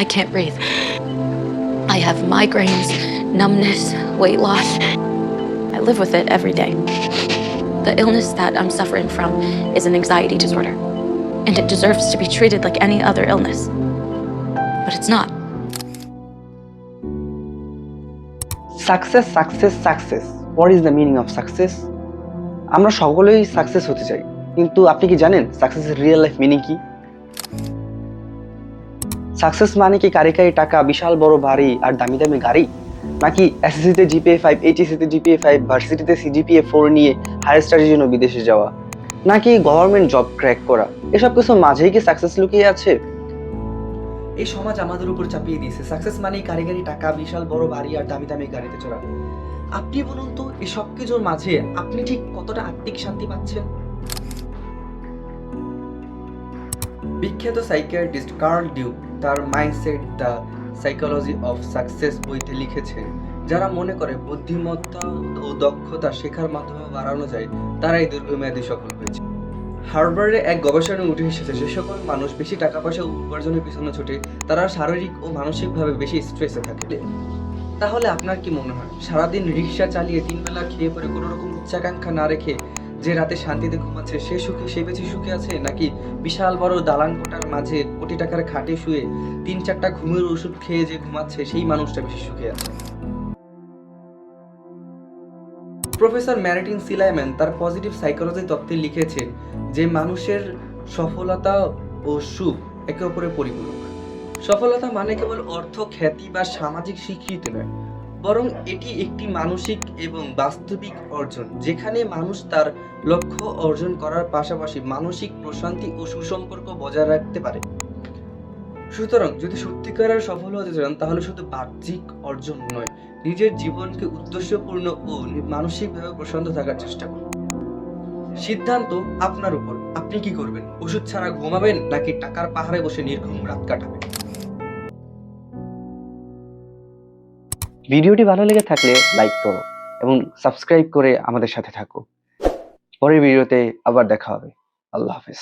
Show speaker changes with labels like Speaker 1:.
Speaker 1: I can't breathe. I have migraines, numbness, weight loss. I live with it every day. The illness that I'm suffering from is an anxiety disorder, and it deserves to be treated like any other illness. But it's not.
Speaker 2: Success success success what is the meaning of success আমরা সকলেই success হতে চাই কিন্তু আপনি কি জানেন সাকসেসের real life meaning কি সাকসেস মানে কি কারি কারি টাকা, বিশাল বড় বাড়ি আর দামি দামি গাড়ি? নাকি এসএসসিতে জিপিএ ফাইভ এইচএসসিতে জিপিএ ফাইভ ভার্সিটিতে সিজিপিএ ফোর নিয়ে হায়ার স্টাডির জন্য বিদেশে যাওয়া? নাকি গভর্নমেন্ট জব ক্র্যাক করা? এসব কিছু মাঝেই কি সাকসেস লুকিয়ে আছে?
Speaker 3: এই সমাজ আমাদের উপর চাপিয়ে দিয়েছে। সাকসেস মানেই কারিগরি টাকা, বিশাল বড় বাড়ি আর দামি দামি গাড়িতে চড়া। আপনি বলুন তো এই সব কিছুর মাঝে আপনি ঠিক কতটা আত্মিক শান্তি পাচ্ছেন? বিখ্যাত সাইকিয়াট্রিস্ট কার্ল ডিউক তার mindset the psychology of success বইতে লিখেছেন যারা মনে করে বুদ্ধিমত্তা ও দক্ষতা শেখার মাধ্যমে বাড়ানো যায়, তারাই দীর্ঘমেয়াদী সফল হয়েছে। হার্ভার্ডে এক গবেষণায় উঠে এসেছে, যে সকল মানুষ বেশি টাকা পয়সা উপার্জনের পিছনে ছোটে, তারা শারীরিক ও মানসিকভাবে বেশি স্ট্রেসে থাকে। তাহলে আপনার কি মনে হয়, সারাদিন রিক্সা চালিয়ে তিন বেলা খেয়ে পরে কোনো রকম উচ্চাকাঙ্ক্ষা না রেখে যে রাতে শান্তিতে ঘুমাচ্ছে, সে সুখে, সে বেশি সুখে আছে? নাকি বিশাল বড় দালান কোটার মাঝে কোটি টাকার খাটে শুয়ে তিন চারটা ঘুমের ওষুধ খেয়ে যে ঘুমাচ্ছে, সেই মানুষটা বেশি সুখে আছে? প্রফেসর ম্যারিটিন সিলাইম্যান তার পজিটিভ সাইকোলজি তত্ত্বে লিখেছেন যে মানুষের সফলতা ও সুখ একে অপরের পরিপূরক। সফলতা মানে কেবল অর্থ, খ্যাতি বা সামাজিক স্বীকৃতি নয়। বরং এটি একটি মানসিক এবং বাস্তবিক অর্জন, যেখানে মানুষ তার লক্ষ্য অর্জন করার পাশাপাশি মানসিক প্রশান্তি ও সুসম্পর্ক বজায় রাখতে পারে। সুতরাং যদি সত্যিকারের সফল হতে চান, তাহলে শুধু বাহ্যিক অর্জন নয়, নিজের জীবনকে উদ্দেশ্যপূর্ণ ও মানসিকভাবে প্রশান্ত থাকার চেষ্টা করুন। সিদ্ধান্ত আপনার উপর। আপনি কি করবেন? ওষুধ ছাড়া ঘুমাবেন নাকি টাকার পাহাড়ে বসে নির্ঘুম রাত কাটাবেন?
Speaker 2: ভিডিওটি ভালো লেগে থাকলে লাইক করো এবং সাবস্ক্রাইব করে আমাদের সাথে থাকো। পরের ভিডিওতে আবার দেখা হবে। আল্লাহ হাফেজ।